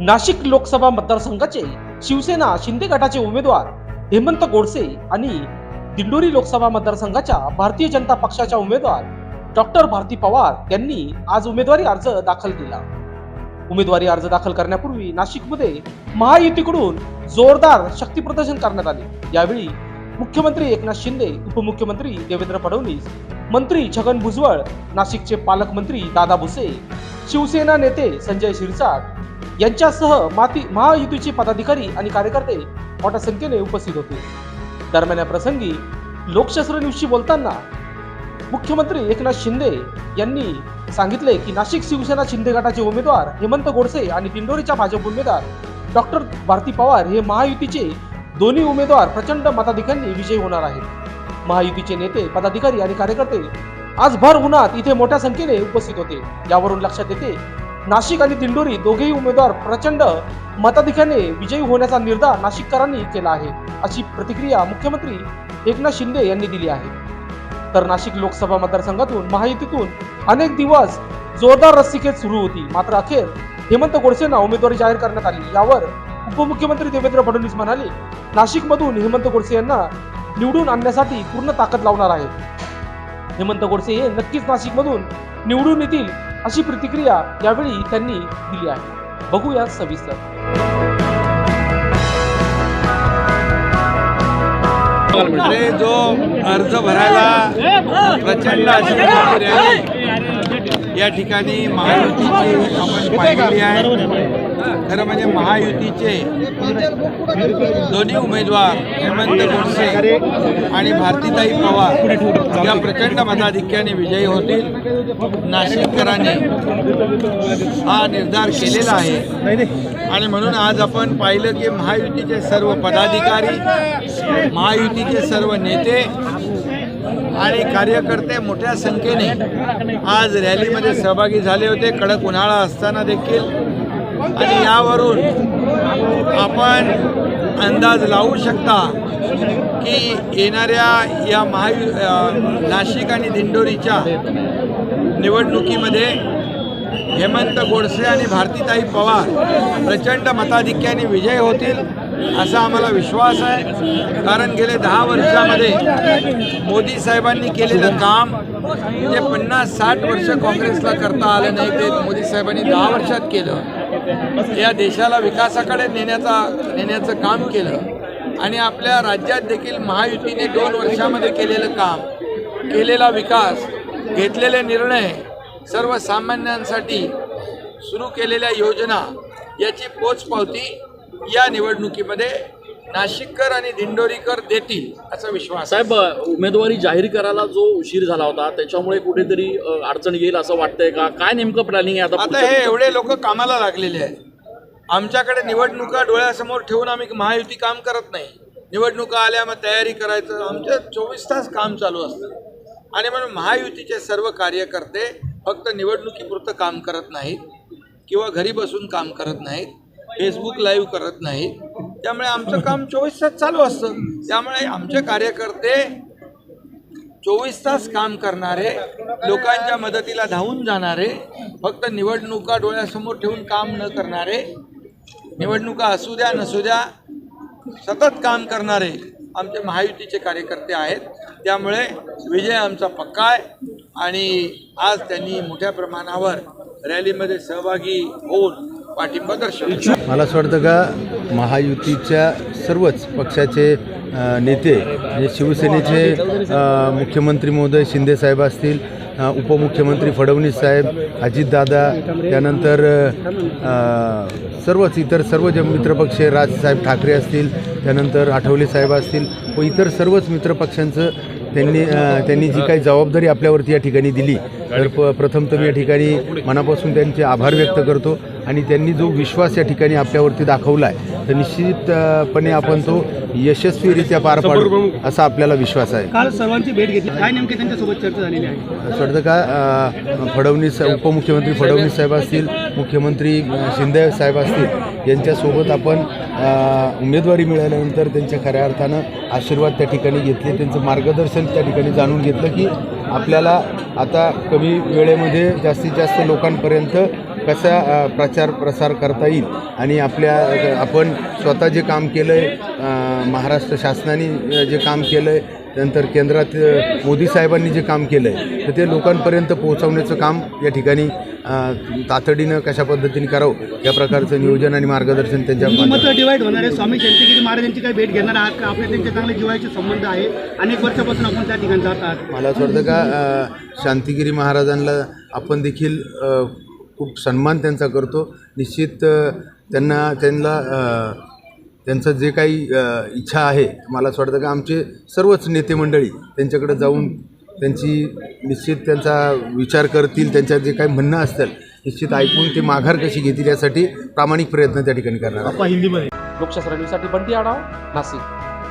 नाशिक लोकसभा मतदारसंघाचे शिवसेना शिंदे गटाचे उमेदवार हेमंत गोडसे आणि दिंडोरी लोकसभा मतदारसंघाच्या भारतीय जनता पक्षाच्या उमेदवार डॉक्टर भारती पवार यांनी आज उमेदवारी अर्ज दाखल केला. उमेदवारी अर्ज दाखल करण्यापूर्वी नाशिकमध्ये महायुतीकडून जोरदार शक्ती प्रदर्शन करण्यात आले. यावेळी मुख्यमंत्री एकनाथ शिंदे उपमुख्यमंत्री देवेंद्र फडणवीस मंत्री छगन भुजबळ नाशिकचे पालकमंत्री दादा भुसे शिवसेना नेते संजय शिरसाट यांच्यासह माती महायुतीचे पदाधिकारी आणि कार्यकर्ते मोठ्या संख्येने उपस्थित होते. दरम्यान या प्रसंगी लोकशास्त्र न्यूजशी बोलताना मुख्यमंत्री एकनाथ शिंदे यांनी सांगितले की नाशिक शिवसेना शिंदे गटाचे उमेदवार हेमंत गोडसे आणि दिंडोरीच्या भाजप उमेदवार डॉक्टर भारती पवार हे महायुतीचे दोन्ही उमेदवार प्रचंड मताधिकांनी विजयी होणार आहेत. महायुतीचे नेते पदाधिकारी आणि कार्यकर्ते आज भर उन्हात इथे मोठ्या संख्येने उपस्थित होते. यावरून लक्षात येते नाशिक आणि दिंडोरी दोघेही उमेदवार प्रचंड मताधिक्याने विजयी होण्याचा निर्धार नाशिककरांनी केला आहे अशी प्रतिक्रिया मुख्यमंत्री एकनाथ शिंदे यांनी दिली आहे. तर नाशिक लोकसभा मतदारसंघातून महायुतीतून अनेक दिवस जोरदार रस्सीखेच सुरू होती. मात्र अखेर हेमंत गोडसेंना उमेदवारी जाहीर करण्यात आली. यावर उपमुख्यमंत्री देवेंद्र फडणवीस म्हणाले नाशिकमधून हेमंत गोडसे यांना निवडून आणण्यासाठी पूर्ण ताकद लावणार आहेत. हेमंत गोडसे हे नक्कीच नाशिकमधून निवडून येतील अशी प्रतिक्रिया यावेळी त्यांनी दिली आहे. बघूया सविस्तर. अरे जो अर्ज भरायला प्रचंड अशी या ठिकाणी महायुतीची आपण पाहिलेली आहे. खरं म्हणजे महायुतीचे दोन्ही उमेदवार हेमंत गोडसे आणि भारतीताई पवार या प्रचंड मताधिक्याने विजयी होतील. नाशिककरांनी हा निर्धार केलेला आहे. आणि म्हणून आज आपण पाहिलं की महायुतीचे सर्व पदाधिकारी महायुतीचे सर्व नेते आणि कार्यकर्ते मोठ्या संख्येने आज रॅलीमध्ये सहभागी झाले होते. कडक उन्हाळा असताना देखील आणि यावरून आपण अंदाज लावू शकता की येणाऱ्या या महायु नाशिक आणि दिंडोरीच्या निवडणुकीमध्ये हेमंत गोडसे आणि भारतीताई पवार प्रचंड मताधिक्याने विजय होतील असा आम्हाला विश्वास आहे. कारण गेले दहा वर्षामध्ये मोदी साहेबांनी केलेलं काम जे पन्नास साठ वर्ष काँग्रेसला करता आलं नाही ते मोदी साहेबांनी दहा वर्षात केलं. या देशाला विकासाकडे नेण्याचा नेण्याचं काम केलं. आणि आपल्या राज्यात देखील महायुतीने दोन वर्षामध्ये केलेलं काम केलेला विकास घेतलेले निर्णय सर्वसामान्यांसाठी सुरू केलेल्या योजना याची पोचपावती या निवडणुकीमध्ये नाशिककर आणि दिंडोरीकर देतील असा विश्वास साहेब उमेदवारी जाहीर करायला जो उशीर झाला होता त्याच्यामुळे कुठेतरी अडचण येईल असं वाटतंय का? काय नेमकं प्लॅनिंग आहे आता हे एवढे लोक कामाला लागलेले आहेत. आमच्याकडे निवडणुका डोळ्यासमोर ठेवून आम्ही महायुती काम करत नाही. निवडणुका आल्या मग तयारी करायचं. आमचं चोवीस तास काम चालू असतं. आणि म्हणून महायुतीचे सर्व कार्यकर्ते फक्त निवडणुकीपुरतं काम करत नाहीत किंवा घरी बसून काम करत नाहीत फेसबुक लाईव्ह करत नाहीत. त्यामुळे आमचं काम चोवीस तास चालू असतं. त्यामुळे आमचे कार्यकर्ते चोवीस तास काम करणारे लोकांच्या मदतीला धावून जाणारे फक्त निवडणुका डोळ्यासमोर ठेवून काम न करणारे निवडणुका असू द्या नसू द्या सतत काम करणारे आमचे महायुतीचे कार्यकर्ते आहेत. त्यामुळे विजय आमचा पक्का आहे आणि आज त्यांनी मोठ्या प्रमाणावर रॅलीमध्ये सहभागी होऊन पाठिंबा दर्शवला. मला असं वाटतं का महायुतीच्या सर्वच पक्षाचे नेते म्हणजे शिवसेनेचे मुख्यमंत्री महोदय शिंदेसाहेब असतील उपमुख्यमंत्री फडणवीस साहेब अजितदादा त्यानंतर सर्वच इतर सर्व जे मित्रपक्ष राजसाहेब ठाकरे असतील त्यानंतर आठवले साहेब असतील व इतर सर्वच मित्रपक्षांचं त्यांनी त्यांनी जी काही जबाबदारी आपल्यावरती या ठिकाणी दिली तर प प्रथमतः मी या ठिकाणी मनापासून त्यांचे आभार व्यक्त करतो आणि त्यांनी जो विश्वास या ठिकाणी आपल्यावरती दाखवला आहे तर निश्चितपणे आपण तो यशस्वीरित्या पार पाडू असा आपल्याला विश्वास आहे. काल सर्वांची भेट घेतली. काय नेमकी त्यांच्यासोबत चर्चा झालेली आहे? वाटतं का फडणवीस उपमुख्यमंत्री फडणवीस साहेब असतील मुख्यमंत्री शिंदे साहेब असतील यांच्यासोबत आपण उमेदवारी मिळाल्यानंतर त्यांच्या खऱ्या अर्थानं आशीर्वाद त्या ठिकाणी घेतले त्यांचं मार्गदर्शन त्या ठिकाणी जाणून घेतलं की आपल्याला आता कमी वेळेमध्ये जास्तीत जास्त लोकांपर्यंत कसा प्रचार प्रसार करता येईल? आणि आपल्या आपण स्वतः जे काम केलं आहे महाराष्ट्र शासनाने जे काम केलं आहे त्यानंतर केंद्रात मोदी साहेबांनी जे काम केलं आहे तर ते लोकांपर्यंत पोहोचवण्याचं काम या ठिकाणी तातडीनं कशा पद्धतीने करावं या प्रकारचं नियोजन आणि मार्गदर्शन त्यांच्या मत माध्यमातून. डिवाईड होणार आहे. स्वामी शांतिगिरी महाराजांची काही भेट घेणार आहात का? आपले त्यांचे चांगले जिवाळ्याचे संबंध आहे. अनेक वर्षापासून आपण त्या ठिकाणी जात आहात. मला असं वाटतं का शांतिगिरी महाराजांना आपण देखील खूप सन्मान त्यांचा करतो. निश्चित त्यांना त्यांना त्यांचं जे काही इच्छा आहे मला असं वाटतं का आमचे सर्वच नेते मंडळी त्यांच्याकडे जाऊन त्यांची निश्चित त्यांचा विचार करतील त्यांच्या जे काही म्हणणं असतील निश्चित ऐकून ते माघार कशी घेतील यासाठी प्रामाणिक प्रयत्न त्या ठिकाणी करणार हिंदीमध्ये. लोकशास्त्र बंटी आढाव नाशिक.